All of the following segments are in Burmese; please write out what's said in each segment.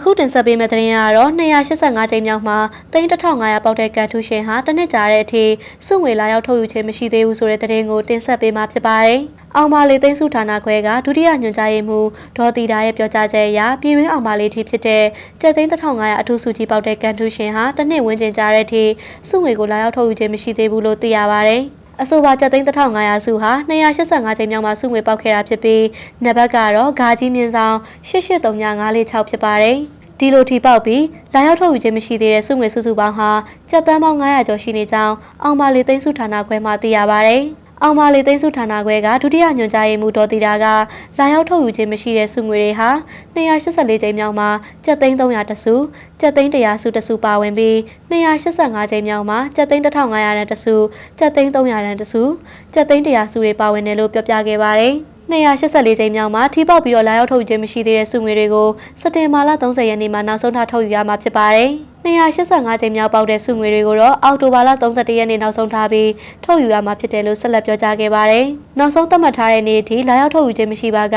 အခုတင်ဆက်ပေးမယ့်သတင်းကတော့285ကြိမ်မြောက်မှာ3500ပေါက်တဲ့ကန်ထူးရှင်ဟာတစ်နှစ်ကြာတဲ့အထိစုငွေလာရောက်ထုတ်ယူခြင်းမရှိသေးဘူးဆိုတဲ့သတင်းကိုတင်ဆက်ပေးမှာဖြစ်ပါတယ်။အောင်ပါလေးသိန်းစုဌာနခွဲကဒုတိယညွှန်ကြားရေးမှူးဒေါ်တီတာရဲ့ပြောကြားချက်အရပြည်တွင်းအောင်ပါလေးထိဖြစ်တဲ့ကျပ်သိန်း1500အထူးစုကြီးပေါက်တဲ့ကန်ထူးရှင်ဟာတစ်နှစ်ဝန်းကျင်ကြာတဲ့အထိစုငွေကိုလာရောက်ထုတ်ယူခြင်းမရှိသေးဘူးလို့သိရပါတယ်။ အဆိုပါကျပ်သိန်း1500စုဟာ285ချိန်မြောက်မှာစုငွေပေါက်ခဲ့တာဖြစ်ပြီးနံပါတ်ကတော့ဂါကြီးမြင်းဆောင်883956ဖြစ်ပါတယ်။ဒီလိုထိပေါက်ပြီးလာရောက်ထုတ်ယူခြင်းမရှိသေးတဲ့စုငွေစုစုပေါင်းဟာကျပ်သန်းပေါင်း900ကျော်ရှိနေကြောင်းအောင်ပါလေသိန်းစုဌာနခွဲမှသိရပါတယ်။ အောင်ပါလေသိန်းစုဌာနခွဲကဒုတိယညွှန်ကြားရေးမှူးဒေါ်တီတာကလာရောက်ထုတ်ယူခြင်းမရှိတဲ့စုငွေတွေဟာ284ချိန်မြောက်မှာကျပ်သိန်း300တစုကျပ်သိန်း100စုတစုပါဝင်ပြီး285ချိန်မြောက်မှာကျပ်သိန်း1500တစုကျပ်သိန်း300တစုကျပ်သိန်း100စုတွေပါဝင်တယ်လို့ပြောပြခဲ့ပါတယ်။284ချိန်မြောက်မှာထိပေါက်ပြီးတော့လာရောက်ထုတ်ယူခြင်းမရှိသေးတဲ့စုငွေတွေကိုစက်တင်ဘာလ30ရက်နေ့မှာနောက်ဆုံးထားထုတ်ယူရမှာဖြစ်ပါတယ်။ 285ချိန်မြောက်ပေါက်တဲ့စုငွေတွေကိုတော့အောက်တိုဘာလ31ရက်နေ့နောက်ဆုံးထားပြီးထုတ်ယူရမှာဖြစ်တယ်လို့ဆက်လက်ပြောကြားခဲ့ပါတယ်။နောက်ဆုံးသတ်မှတ်ထားတဲ့နေ့အထိလာရောက်ထုတ်ယူခြင်းမရှိပါက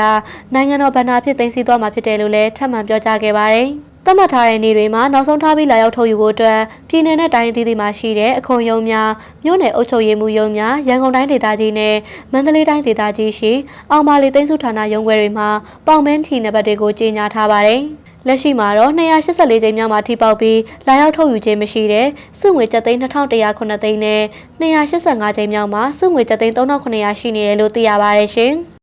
နိုင်ငံတော်ဗဏ္ဍာဖြစ်သိမ်းဆည်းသွားမှာဖြစ်တယ်လို့လည်းထပ်မံပြောကြားခဲ့ပါတယ်။သတ်မှတ်ထားတဲ့နေ့တွေမှာနောက်ဆုံးထားပြီးလာရောက်ထုတ်ယူဖို့အတွက်ပြည်내နဲ့တိုင်းအသီးသီးမှာရှိတဲ့အခွန်ရုံးများမြို့နယ်အုပ်ချုပ်ရေးမှူးရုံးများရန်ကုန်တိုင်းဒေသကြီးနဲ့မန္တလေးတိုင်းဒေသကြီးရှိအောင်ပါလီသိန်းစုဌာနရုံးခွဲတွေမှာပေါင်မင်းထီနံပါတ်တွေကိုကြေညာထားပါတယ်။ လက်ရှိမှာတော့284ချိန်မြောက်မှာထိပေါက်ပြီးလာရောက်ထုတ်ယူခြင်းမရှိတဲ့စုငွေကျပ်သိန်း2109သိန်းနဲ့285ချိန်မြောက်မှာစုငွေကျပ်သိန်း3900ရှိနေတယ်လို့သိရပါတယ်ရှင်။